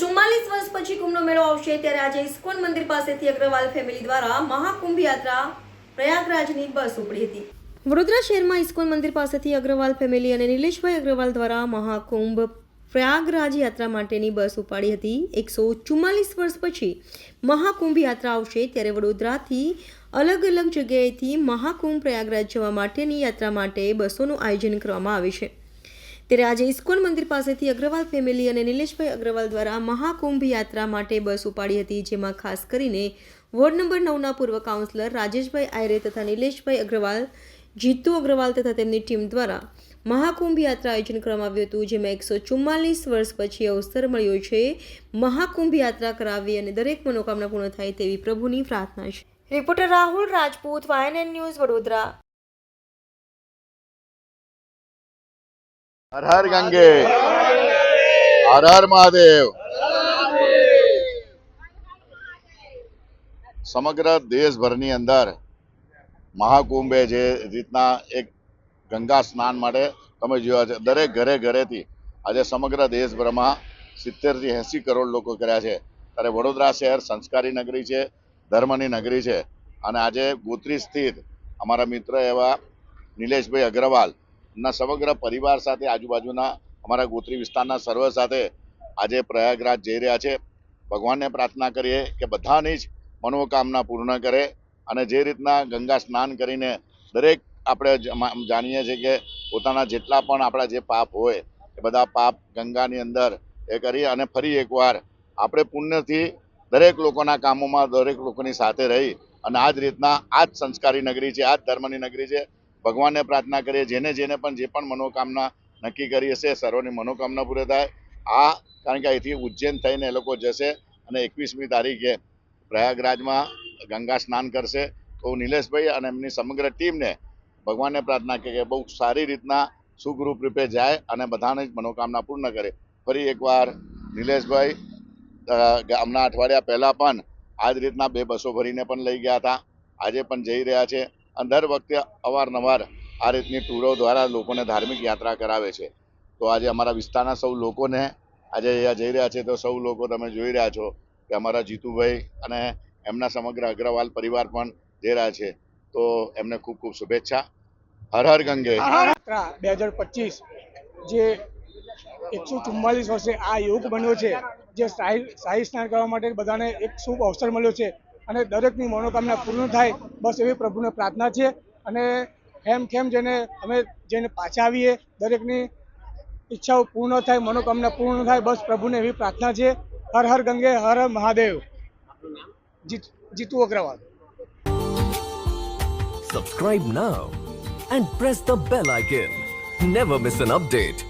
ચુમ્માલીસ વર્ષ પછી કુંભનો મેળો આવશે ત્યારે આજે ઇસ્કોન મંદિર પાસેથી અગ્રવાલ ફેમિલી દ્વારા મહાકુંભ યાત્રા પ્રયાગરાજની બસ ઉપડી હતી. વડોદરા શહેરમાં ઇસ્કોન મંદિર પાસેથી અગ્રવાલ ફેમિલી અને નિલેશભાઈ અગ્રવાલ દ્વારા મહાકુંભ પ્રયાગરાજ યાત્રા માટેની બસ ઉપાડી હતી. એકસો ચુમ્માલીસ વર્ષ પછી મહાકુંભ યાત્રા આવશે ત્યારે વડોદરાથી અલગ અલગ જગ્યાએથી મહાકુંભ પ્રયાગરાજ જવા માટેની યાત્રા માટે બસોનું આયોજન કરવામાં આવે છે. ત્યારે આજે ઇસ્કોન મંદિર પાસેથી અગ્રવાલ ફેમિલી અને નિલેશભાઈ અગ્રવાલ દ્વારા મહાકુંભ યાત્રા માટે બસ ઉપાડી હતી, જેમાં ખાસ કરીને વોર્ડ નંબર નવના પૂર્વ કાઉન્સિલર રાજેશભાઈ આયરે તથા નિલેશભાઈ અગ્રવાલ, જીતુ અગ્રવાલ તથા તેમની ટીમ દ્વારા મહાકુંભ યાત્રા આયોજન કરવામાં આવ્યું હતું, જેમાં એકસો ચુમ્માલીસ વર્ષ પછી અવસર મળ્યો છે. મહાકુંભ યાત્રા કરાવી અને દરેક મનોકામના પૂર્ણ થાય તેવી પ્રભુની પ્રાર્થના છે. Reporter Rahul Rajput, YNN news Vadodara. હર હર ગંગે. હર હર મહાદેવ. સમગ્ર દેશભરની અંદર મહાકુંભે જે રીતના એક ગંગા સ્નાન માટે તમે જોયા છે, દરેક ઘરે ઘરેથી આજે સમગ્ર દેશભરમાં સિત્તેરથી એંસી કરોડ લોકો કર્યા છે. ત્યારે વડોદરા શહેર સંસ્કારી નગરી છે, ધર્મની નગરી છે. અને આજે ગોત્રી સ્થિત અમારા મિત્ર એવા નિલેશભાઈ અગ્રવાલ ના, સમગ્ર પરિવાર સાથે, આજુબાજુના અમારા ગોત્રી વિસ્તારના સર્વ સાથે આજે પ્રયાગરાજ જઈ રહ્યા છે. ભગવાનને પ્રાર્થના કરીએ કે બધાની જ મનોકામના પૂર્ણ કરે અને જે રીતના ગંગા સ્નાન કરીને દરેક આપણે જાણીએ છીએ કે પોતાના જેટલા પણ આપણા જે પાપ હોય, એ બધા પાપ ગંગાની અંદર એ કરી અને ફરી એકવાર આપણે પુણ્યથી દરેક લોકોના કામોમાં દરેક લોકોની સાથે રહી અને આ જ રીતના આ જ સંસ્કારી નગરી છે, આ જ ધર્મની નગરી છે. ભગવાનને પ્રાર્થના કરીએ, જેને જેને પણ જે પણ મનોકામના નક્કી કરી હશે, સર્વની મનોકામના પૂરી થાય. આ કારણ કે અહીંથી ઉજ્જૈન થઈને એ લોકો જશે અને એકવીસમી તારીખે પ્રયાગરાજમાં ગંગા સ્નાન કરશે. તો નિલેશભાઈ અને એમની સમગ્ર ટીમને ભગવાનને પ્રાર્થના કે બહુ સારી રીતના સુખરૂપ રૂપે જાય અને બધાને જ મનોકામના પૂર્ણ કરે. ફરી એકવાર નિલેશભાઈ હમણાં અઠવાડિયા પહેલાં પણ આ જ રીતના બે બસો ભરીને પણ લઈ ગયા હતા. આજે પણ જઈ રહ્યા છે. દર વખતે અવારનવાર આ રીતની ટૂરો દ્વારા લોકોને ધાર્મિક યાત્રા કરાવે છે. તો આજે અમારા વિસ્તારના સૌ લોકોને આજે અહીંયા જઈ રહ્યા છે તો સૌ લોકો તમે જોઈ રહ્યા છો કે અમારા જીતુભાઈ અને એમના સમગ્ર અગ્રવાલ પરિવાર પણ જઈ રહ્યા છે. તો એમને ખૂબ ખૂબ શુભેચ્છા. હર હર ગંગે. બે હજાર પચીસ જે એકસો ચુમ્માલીસ વર્ષે આ યોગ બન્યો છે, જે સાહી સાહી સ્નાન કરવા માટે બધાને એક શુભ અવસર મળ્યો છે. અને દરેકની મનોકામના પૂર્ણ થાય, બસ એવી પ્રભુને પ્રાર્થના છે. અને ખેમ ખેમ જેને અમે જેને પાછા આવીએ, દરેકની ઈચ્છાઓ પૂર્ણ થાય, મનોકામના પૂર્ણ થાય, બસ પ્રભુને એવી પ્રાર્થના છે. હર હર ગંગે, હર હર Mahadev. Jeet, Jitu Agrawal. Subscribe now and press the bell icon never miss an update.